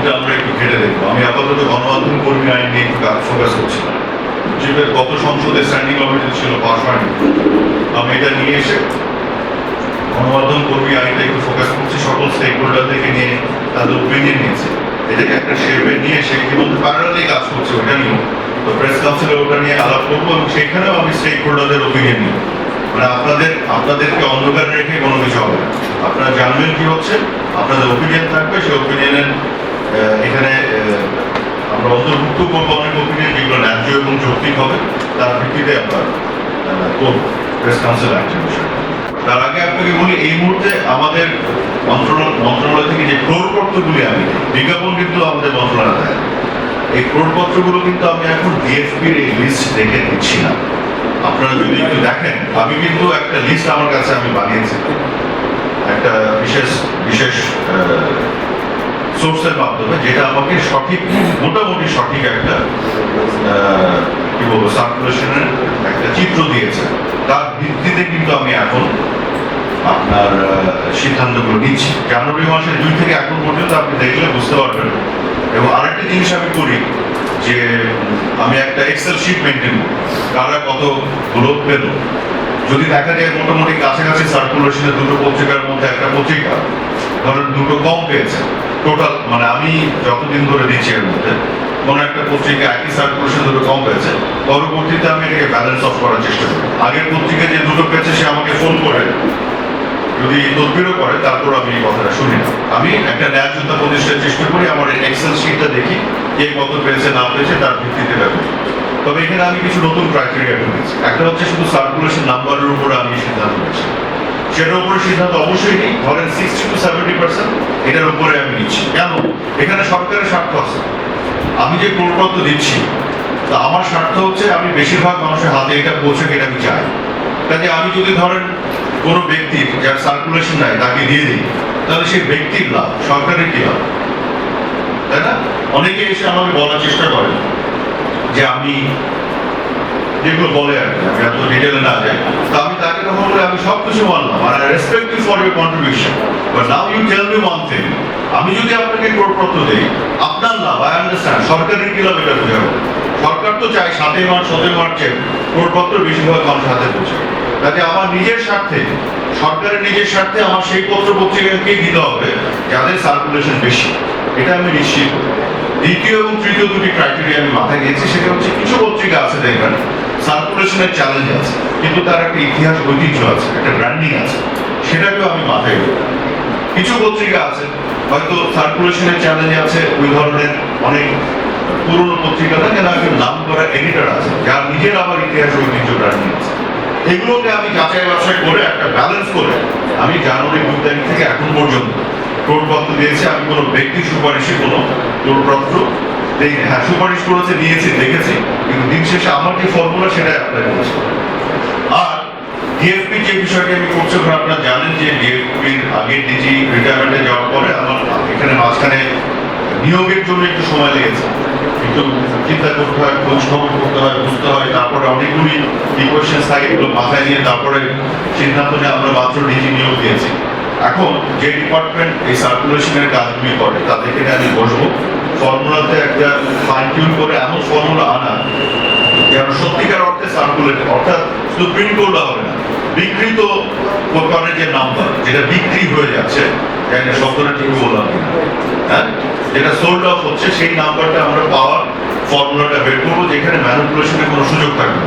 আইনটা আমরা একটু ঘেটে দেখব। আমি আপাতত গণমাধ্যম কর্মী আইন নিয়ে একটু ফোকাস করছিলাম যেটা গত সংসদে স্ট্যান্ডিং কমিটি ছিল, পাশ হয়নি। আমি এটা নিয়ে এসে গণমাধ্যম কর্মী আইনটা একটু ফোকাস করছি, সকল স্টেক হোল্ডারদেরকে নিয়ে তাদের ওপিনিয়ন নিয়েছে। এটাকে একটা শেপে নিয়ে সে ইতিমধ্যে প্যারালালি কাজ করছে, ওটা নিয়েও তো প্রেস কাউন্সিলে ওটা নিয়ে আলাপ করব এবং সেখানেও আমি স্টেক হোল্ডারদের ওপিনিয়ন নিই মানে আপনাদের, আপনাদেরকে অন্ধকার রেখে কোনো কিছু হবে আপনারা জানবেন কি হচ্ছে, আপনাদের ওপিনিয়ন থাকবে, সেই ওপিনিয়নের এখানে আহ, করব অনেক ওপিনিয়ন যেগুলো ন্যায্য এবং যৌক্তিক হবে, তার ভিত্তিতে আমরা করব প্রেস কাউন্সিল অ্যাক্টের তার আগে আপনাকে বলি, এই মুহূর্তে আমাদের মন্ত্রণালয় থেকে যে ক্রোড়পত্রগুলি আমি, বিজ্ঞাপন কিন্তু আমাদের মন্ত্রণালয় দেয়। এই ক্রোড়পত্রগুলো কিন্তু আমি এখন ডিএফপির এই লিস্ট দেখে দিচ্ছি না। আপনারা যদি একটু দেখেন, আমি কিন্তু একটা লিস্ট আমার কাছে আমি বানিয়েছি। একটা বিশেষ বিশেষ সোর্সের মাধ্যমে, যেটা আমাকে সঠিক, মোটামুটি সঠিক একটা কি বলব সার্কুলেশনের একটা চিত্র দিয়েছে। তার ভিত্তিতে কিন্তু আমি এখন আপনার সিদ্ধান্তগুলো নিচ্ছি। জানুয়ারি মাসের দুই থেকে এখন পর্যন্ত আপনি দেখলে বুঝতে পারবেন। এবং আরেকটা জিনিস আমি করি, যে, আমি একটা এক্সেল শিট মেনটেন করি। কারা কত গ্রোথ পেল? যদি দেখা যায় মোটামুটি কাছাকাছি সার্কুলেশনের দুটো পত্রিকার মধ্যে একটা পত্রিকা, ধরেন দুটো কম পেয়েছে। টোটাল মানে আমি যতদিন ধরে দিচ্ছি এর মধ্যে কোন একটা পত্রিকা একই সার্কুলেশন দুটো কম পেয়েছে। পরবর্তীতে আমি এটাকে ব্যালেন্স অফ করার চেষ্টা করি। আগের পত্রিকা যে দুটো পেয়েছে, সে আমাকে ফোন করে। যদি তদবিরও করে, তারপর আমি এই কথাটা শুনি না। আমি একটা ন্যায্যতা প্রতিষ্ঠার চেষ্টা করি, আমার এক্সেল শিটটা দেখি, কে কত পেয়েছে, না পেয়েছে, তার ভিত্তিতে ব্যাপার তবে এখানে আমি কিছু নতুন ক্রাইটেরিয়া ঢুকেছি। একটা হচ্ছে শুধু সার্কুলেশন নাম্বারের উপরে আমি সিদ্ধান্ত নিচ্ছি সেটার উপরে সিদ্ধান্ত অবশ্যই নেই। ধরেন সিক্সটি টু সেভেন্টি পার্সেন্ট এটার উপরে আমি নিচ্ছি। কেন? এখানে সরকারের স্বার্থ আছে। আমি যে প্রপত্র দিচ্ছি, তা আমার স্বার্থ হচ্ছে আমি বেশিরভাগ মানুষের হাতে এটা পৌঁছে এটা আমি চাই। কাজে আমি যদি ধরেন কোনো ব্যক্তির যার সার্কুলেশন নাই, তাকে দিয়ে দিই, তাহলে সেই ব্যক্তির লাভ, সরকারের কি লাভ? তাই না? অনেকে এসে আমাকে বলার চেষ্টা করে যে আমি যেগুলো বলে আর কি, আমি ডিটেলে না যাই তো আমি তাকে তখন বলে আমি সব কিছু মানলাম। আর respect you for your contribution but now you tell me one thing আমি যদি আপনাকে ক্রোড়পত্র দিই আপনার লাভ আই আন্ডারস্ট্যান্ড সরকারের কি লাভ এটা বুঝে হবে। সরকার তো চায় সাতই মার্চ সতেরো মার্চে ক্রোড়পত্র বেশিরভাগ মানুষ হাতে পৌঁছে কাজে আমার নিজের স্বার্থে সরকারের নিজের স্বার্থে আমার সেই পত্র পত্রিকাকেই দিতে হবে যাদের সার্কুলেশন বেশি। এটা আমি নিশ্চিত। দ্বিতীয় এবং তৃতীয় দুটি ক্রাইটেরিয়া আমি মাথায় নিয়েছি সেটা হচ্ছে কিছু পত্রিকা আছে দেখবেন সার্কুলেশনের চ্যালেঞ্জ আছে, কিন্তু তার একটা ইতিহাস ঐতিহ্য আছে, একটা ব্র্যান্ডিং আছে, সেটাকেও আমি মাথায় রাখি কিছু পত্রিকা আছে, হয়তো সার্কুলেশনের চ্যালেঞ্জ আছে, ওই ধরনের অনেক পুরনো পত্রিকা থাকে না একজন নাম করা এডিটর আছে, যার নিজের আবার ইতিহাস ঐতিহ্য ব্র্যান্ডিং আছে। এগুলোকে আমি যাচাই বাছাই করে একটা ব্যালেন্স করে আমি জানুয়ারি দুই তারিখ থেকে এখন পর্যন্ত টোলপত্র দিয়েছি, আমি কোনো ব্যক্তি সুপারিশে কোনো টোলপত্র হ্যাঁ সুপারিশ করেছে, নিয়েছি, দেখেছি। কিন্তু দিন শেষে আমার যে ফর্মুলা, সেটাই অ্যাপ্লাই করেছি। আর ডিএফপি যে বিষয়টি আমি করছি, ওখানে আপনারা জানেন যে ডিএফপির আগে ডিজি রিটায়ারমেন্টে যাওয়ার পরে আমার এখানে মাঝখানে নিয়োগের জন্য একটু সময় লেগেছে। একটু চিন্তা করতে হয় খোঁজ খবর করতে হয়, বুঝতে হয়, তারপরে অনেকগুলি ইকুয়েশন থাকে, এগুলো মাথায় নিয়ে তারপরে সিদ্ধান্ত নিয়ে আমরা মাত্র ডিজি নিয়োগ দিয়েছি। এখন যে ডিপার্টমেন্ট এই সার্কুলেশনের কাজগুলি করে, তাদেরকে আমি বসবো। ফর্মুলাতে একটা ফাইন টিউন করে এমন ফর্মুলা আনা যেন সত্যিকার অর্থে সার্কুলেট অর্থাৎ শুধু প্রিন্ট করলে হবে না, বিকৃত প্রকারের যে নাম্বার যেটা বিক্রি হয়ে যাচ্ছে, জানি শব্দটা ঠিক বললাম হ্যাঁ? যেটা সোল্ড অফ হচ্ছে, সেই নাম্বারটা আমরা পাওয়ার ফর্মুলাটা বের করব, যেখানে ম্যানিপুলেশনের কোনো সুযোগ থাকবে